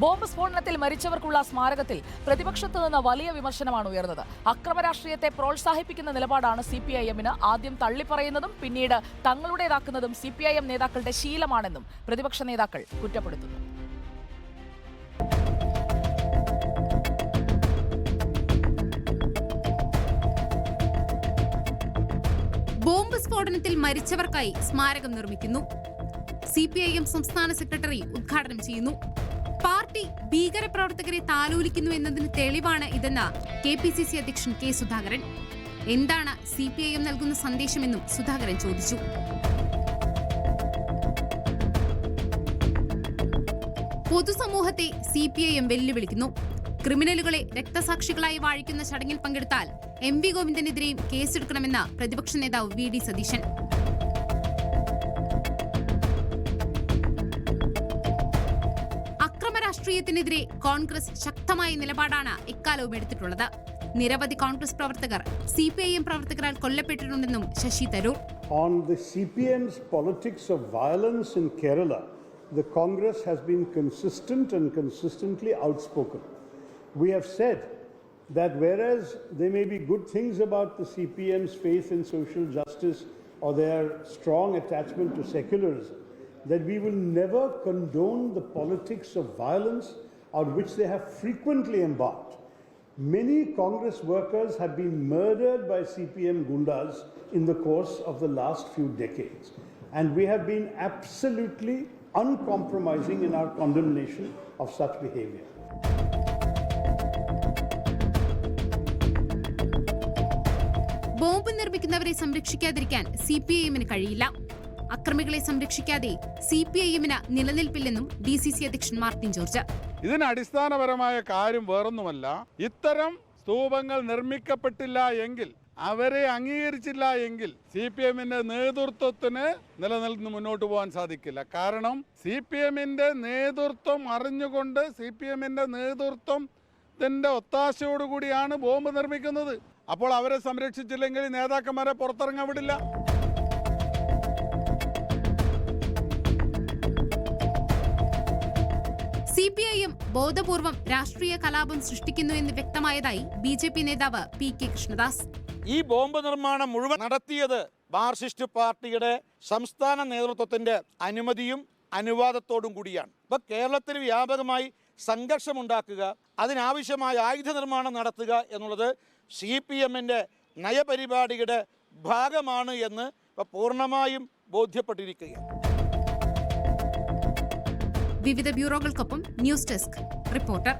Bomb സ്ഫോടനത്തിൽ മരിച്ചവർക്കുള്ള സ്മാരകത്തിൽ പ്രതിപക്ഷത്തു നിന്ന് വലിയ വിമർശനമാണ് ഉയർന്നത്. അക്രമ രാഷ്ട്രീയത്തെ പ്രോത്സാഹിപ്പിക്കുന്ന നിലപാടാണ് സി പി ഐ എമ്മിന് ആദ്യം തള്ളിപ്പറയുന്നതും പിന്നീട് തങ്ങളുടേതാക്കുന്നതും സി പി ഐ എം നേതാക്കളുടെ ശീലമാണെന്നും പ്രതിപക്ഷ നേതാക്കൾ കുറ്റപ്പെടുത്തുന്നു. ബോംബ് സ്ഫോടനത്തിൽ മരിച്ചവർക്കായി സ്മാരകം നിർമ്മിക്കുന്നു. സി പി ഐ എം സംസ്ഥാന സെക്രട്ടറി ഉദ്ഘാടനം ചെയ്യുന്നു. പാർട്ടി ഭീകരപ്രവർത്തകരെ താലോലിക്കുന്നു എന്നതിന് തെളിവാണ് ഇതെന്ന് കെ പി സി സി അധ്യക്ഷൻ കെ സുധാകരൻ. എന്താണ് സി പി ഐ എം നൽകുന്ന സന്ദേശമെന്നും സുധാകരൻ ചോദിച്ചു. പൊതുസമൂഹത്തെ സി പി ഐ എം വെല്ലുവിളിക്കുന്നു. ക്രിമിനലുകളെ രക്തസാക്ഷികളായി വാഴിക്കുന്ന ചടങ്ങിൽ പങ്കെടുത്താൽ എം വി ഗോവിന്ദനെതിരെയും കേസെടുക്കണമെന്ന് പ്രതിപക്ഷ നേതാവ് വി ഡി സതീശൻ. രാഷ്ട്രീയത്തിനെതിരെ കോൺഗ്രസ് ശക്തമായ നിലപാടാണ് ഇക്കാലവും എടുത്തിട്ടുള്ളത് നിരവധി കോൺഗ്രസ് പ്രവർത്തകർ സി പി ഐ എം പ്രവർത്തകരാൽ കൊല്ലപ്പെട്ടിട്ടുണ്ടെന്നും Shashi Tharoor On the CPM's politics of violence in Kerala, the Congress has been consistent and consistently outspoken. We have said that whereas there may be good things about the CPM's faith in social justice or their strong attachment to secularism, that we will never condone the politics of violence on which they have frequently embarked. Many Congress workers have been murdered by CPM gundas in the course of the last few decades. And we have been absolutely uncompromising in our condemnation of such behavior. Bomb നിർമ്മിക്കുന്നവരെ സംരക്ഷിക്കാതിരിക്കാൻ C P I എമ്മിന് കഴിയില്ല അക്രമികളെ സംരക്ഷിക്കാതെ C P I എമ്മിന് നിലനിൽപ്പില്ലെന്നും D C C അധ്യക്ഷൻ മാർട്ടിൻ ജോർജ്. ഇതിന് അടിസ്ഥാനപരമായ കാര്യം വേറൊന്നുമല്ല. ഇത്തരം സ്തൂപങ്ങൾ നിർമ്മിക്കപ്പെട്ടില്ല എങ്കിൽ അവരെ അംഗീകരിച്ചില്ല എങ്കിൽ സി പി എമ്മിന്റെ നേതൃത്വത്തിന് നിലനിൽന്ന് മുന്നോട്ട് പോകാൻ സാധിക്കില്ല. കാരണം സി പി എമ്മിന്റെ നേതൃത്വം അറിഞ്ഞുകൊണ്ട് സി പി എമ്മിന്റെ നേതൃത്വത്തിന്റെ ഒത്താശയോടുകൂടിയാണ് ബോംബ് നിർമ്മിക്കുന്നത്. അപ്പോൾ അവരെ സംരക്ഷിച്ചില്ലെങ്കിൽ നേതാക്കന്മാരെ പുറത്തിറങ്ങാൻ വിടില്ല. ബോധപൂർവം രാഷ്ട്രീയ കലാപം സൃഷ്ടിക്കുന്നു എന്ന് വ്യക്തമായതായി ബി ജെ പി നേതാവ് പി കെ കൃഷ്ണദാസ്. ഈ ബോംബ് നിർമ്മാണം മുഴുവൻ നടത്തിയത് മാർസിസ്റ്റ് പാർട്ടിയുടെ സംസ്ഥാന നേതൃത്വത്തിന്റെ അനുമതിയും അനുവാദത്തോടും കൂടിയാണ്. ഇപ്പൊ കേരളത്തിൽ വ്യാപകമായി സംഘർഷമുണ്ടാക്കുക അതിനാവശ്യമായ ആയുധ നിർമ്മാണം നടത്തുക എന്നുള്ളത് സി പി എമ്മിന്റെ നയപരിപാടിയുടെ ഭാഗമാണ് എന്ന് ഇപ്പൊ പൂർണമായും ബോധ്യപ്പെട്ടിരിക്കുകയാണ്. വിവിധ ബ്യൂറോകൾക്കൊപ്പം ന്യൂസ് ഡെസ്ക്. റിപ്പോർട്ടർ.